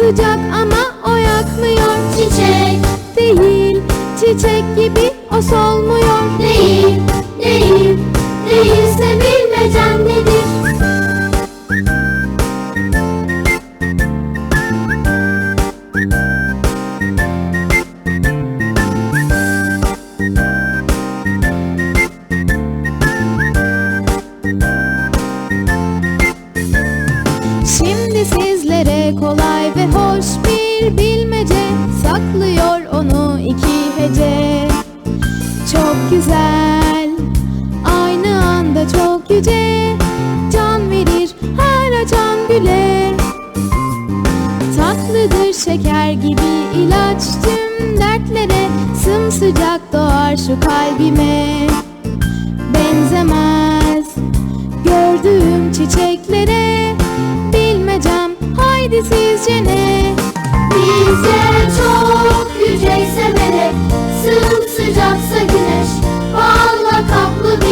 Sıcak ama o yakmıyor Çiçek Değil çiçek gibi o solmuyor değil, değil, değilse bilmecem nedir? Şimdi sizlere kolay bir bilmece Saklıyor onu iki hece. Çok güzel Aynı anda çok yüce. Can verir her açan güle. Tatlıdır şeker gibi ilaç tüm dertlere Sımsıcak doğar şu kalbime. Benzemez gördüğüm çiçeklere Bilmecem haydi sizce ne? Bize çok